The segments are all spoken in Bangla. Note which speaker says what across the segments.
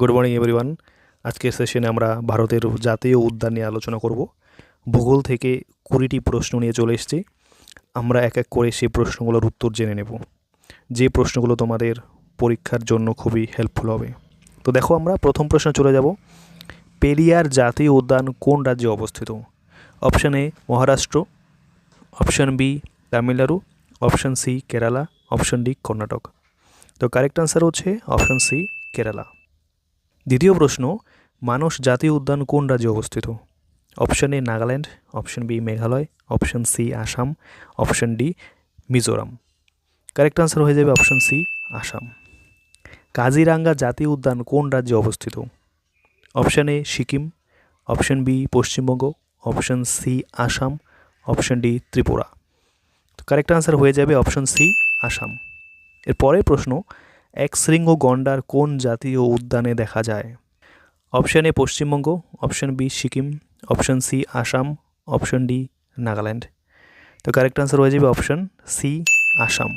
Speaker 1: গুড মর্নিং এভরিওয়ান আজকের সেশনে আমরা ভারতের জাতীয় উদ্যান নিয়ে আলোচনা করব। ভূগোল থেকে কুড়িটি প্রশ্ন নিয়ে চলে এসেছি। আমরা এক এক করে সেই প্রশ্নগুলোর উত্তর জেনে নেব। যে প্রশ্নগুলো তোমাদের পরীক্ষার জন্য খুবই হেল্পফুল হবে। তো দেখো, আমরা প্রথম প্রশ্ন চলে যাব। পেরিয়ার জাতীয় উদ্যান কোন রাজ্যে অবস্থিত? Option A Maharashtra option B Tamil Nadu option C Kerala option D Karnataka তো কারেক্ট আনসার হচ্ছে অপশান সি কেরালা দ্বিতীয় প্রশ্ন, মানস জাতীয় উদ্যান কোন রাজ্যে অবস্থিত? Option A Nagaland, option B Meghalaya, option C Assam, option D Mizoram. Correct answer হয়ে যাবে অপশান সি আসাম। কাজিরাঙ্গা জাতীয় উদ্যান কোন রাজ্যে অবস্থিত? Option A Sikkim, option B Paschimbanga, option C Assam, option D Tripura. তো কারেক্ট আনসার হয়ে যাবে অপশান সি আসাম। এর পরের প্রশ্ন এক শৃঙ্গ গন্ডার কোন জাতীয় উদ্যানে দেখা যায়? Option A Paschimbanga, option B Sikkim, option C Assam, option D Nagaland. তো কারেক্ট আনসার হয়ে যাবে অপশান সি আসাম।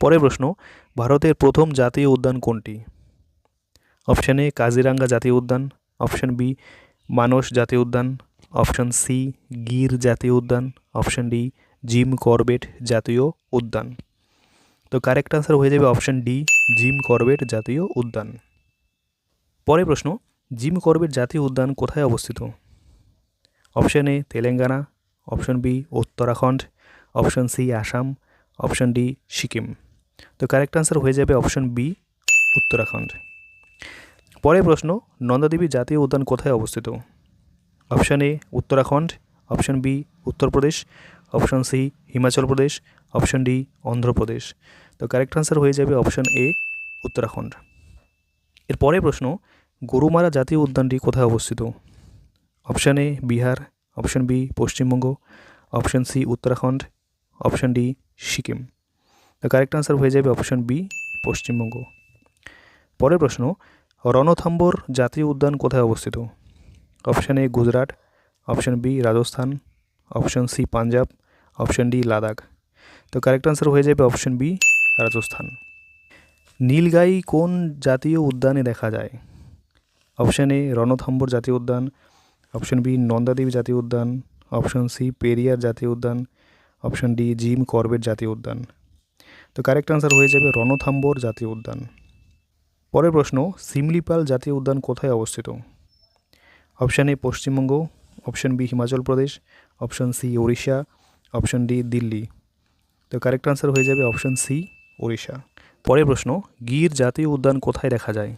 Speaker 1: পরের প্রশ্ন, ভারতের প্রথম জাতীয় উদ্যান কোনটি? অপশান এ কাজিরাঙ্গা জাতীয় উদ্যান, অপশান বি মানস জাতীয় উদ্যান, অপশান সি গির জাতীয় উদ্যান, অপশান ডি জিম করবেট জাতীয় উদ্যান। তো কারেক্ট আনসার হয়ে যাবে অপশান ডি জিম করবেট জাতীয় উদ্যান। পরের প্রশ্ন জিম করবেট জাতীয় উদ্যান কোথায় অবস্থিত? Option A Telangana option B Uttarakhand option C Assam option D Sikkim. তো কারেক্ট আনসার হয়ে যাবে অপশান বি উত্তরাখণ্ড। পরের প্রশ্ন, নন্দাদেবী জাতীয় উদ্যান কোথায় অবস্থিত? Option A Uttarakhand option B Uttar Pradesh option C, Himachal Pradesh, option D, Andhra Pradesh. তো কারেক্ট আনসার হয়ে যাবে অপশান এ, উত্তরাখণ্ড। এর পরের প্রশ্ন, গরুমারা জাতীয় উদ্যানটি কোথায় অবস্থিত? Option A, Bihar, option B, Paschimbanga, option C, Uttarakhand, option D, Sikkim. তো কারেক্ট আনসার হয়ে যাবে অপশান বি, পশ্চিমবঙ্গ। পরের প্রশ্ন, রণথাম্বর জাতীয় উদ্যান কোথায় অবস্থিত? Option A, Gujarat, option B, Rajasthan, option C, Punjab option D Ladakh. তো কারেক্ট আনসার হয়ে যাবে অপশান বি রাজস্থান। নীলগাই কোন জাতীয় উদ্যানে দেখা যায়? অপশান এ রণথম্বর জাতীয় উদ্যান। অপশান বি নন্দাদেবী জাতীয় উদ্যান। অপশান সি পেরিয়ার জাতীয় উদ্যান। অপশান ডি জিম করবেট জাতীয় উদ্যান। তো কারেক্ট আনসার হয়ে যাবে রণথাম্বর জাতীয় উদ্যান। পরের প্রশ্ন, সিমলিপাল জাতীয় উদ্যান কোথায় অবস্থিত? Option A Paschimbanga, option B Himachal Pradesh, option C Odisha option D Delhi তো কারেক্ট আনসার হয়ে যাবে অপশান সি ওড়িশা পরের প্রশ্ন, গির জাতীয় উদ্যান কোথায় দেখা যায়?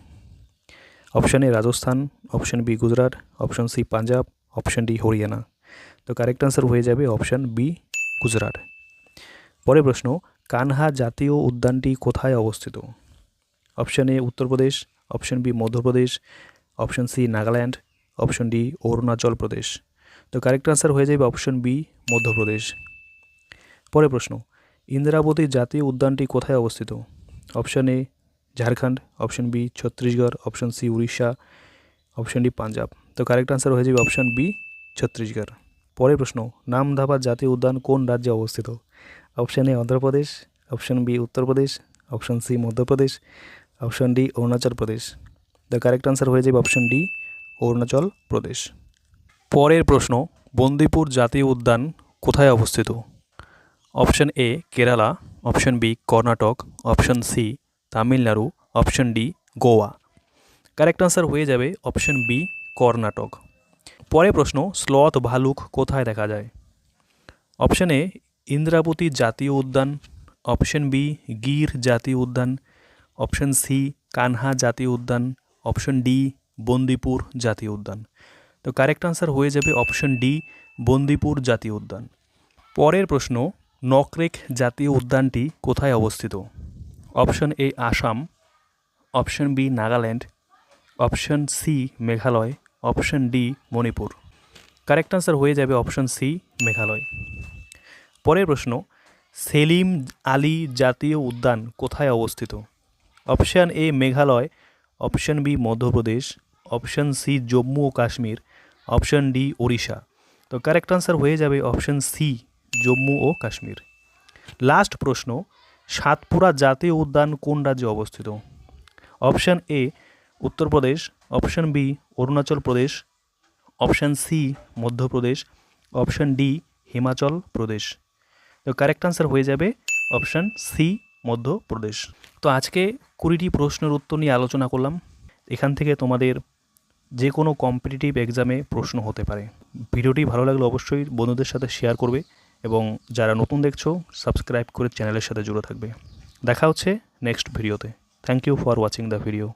Speaker 1: Option A Rajasthan option B Gujarat option C Punjab option D Haryana. তো কারেক্ট আনসার হয়ে যাবে অপশান বি গুজরাট। পরের প্রশ্ন, কানহা জাতীয় উদ্যানটি কোথায় অবস্থিত? Option A Uttar Pradesh option B Madhya Pradesh option C Nagaland option D Arunachal Pradesh. তো কারেক্ট আনসার হয়ে যাবে অপশান বি মধ্যপ্রদেশ পরের প্রশ্ন, ইন্দ্রাবতী জাতীয় উদ্যানটি কোথায় অবস্থিত? Option A, Jharkhand, option B, Chhattisgarh, option C, Orissa, option D, Punjab. তো কারেক্ট আনসার হয়ে যাবে অপশান বি, ছত্তিশগড়। পরের প্রশ্ন নামধাবা জাতীয় উদ্যান কোন রাজ্যে অবস্থিত? Option A, Andhra Pradesh, option B, Uttar Pradesh, option C, Madhya Pradesh, option D, Arunachal Pradesh. The correct answer হয়ে যাবে অপশান ডি, অরুণাচল প্রদেশ। পরের প্রশ্ন, বন্দিপুর জাতীয় উদ্যান কোথায় অবস্থিত? Option A Kerala, option B Karnataka, option C Tamil Nadu, option D Goa. Correct answer হয়ে যাবে অপশান বি কর্ণাটক। পরের প্রশ্ন, স্লথ ভালুক কোথায় দেখা যায়? অপশান এ, ইন্দ্রাবতী জাতীয় উদ্যান। অপশান বি, গির জাতীয় উদ্যান। অপশান সি, কানহা জাতীয় উদ্যান। অপশান ডি, বন্দিপুর জাতীয় উদ্যান। তো কারেক্ট আনসার হয়ে যাবে অপশান ডি, বন্দিপুর জাতীয় উদ্যান। পরের প্রশ্ন নকরেক জাতীয় উদ্যানটি কোথায় অবস্থিত? Option A Assam, option B Nagaland, option C Meghalaya, option D Manipur. Correct answer হয়ে যাবে অপশান সি মেঘালয়। পরের প্রশ্ন, সেলিম আলী জাতীয় উদ্যান কোথায় অবস্থিত? Option A Meghalaya, option B Madhya Pradesh, option C Jammu O Kashmir, option D Odisha. তো কারেক্ট আনসার হয়ে যাবে অপশান সি জম্মু ও কাশ্মীর। লাস্ট প্রশ্ন, সাতপুরা জাতীয় উদ্যান কোন রাজ্যে অবস্থিত? Option A Uttar Pradesh option B, Arunachal Pradesh, option C Madhya Pradesh option D, Himachal Pradesh. তো কারেক্ট আনসার হয়ে যাবে অপশান সি মধ্যপ্রদেশ তো আজকে কুড়িটি প্রশ্নের উত্তর নিয়ে আলোচনা করলাম। এখান থেকে তোমাদের যে কোনো কম্পিটিটিভ এক্সামে প্রশ্ন হতে পারে। ভিডিওটি ভালো লাগলে অবশ্যই বন্ধুদের সাথে শেয়ার করবে। এবং যারা নতুন দেখছ সাবস্ক্রাইব করে চ্যানেলের সাথে জুড়ে থাকবে। দেখা হচ্ছে নেক্সট ভিডিওতে thank you for watching the video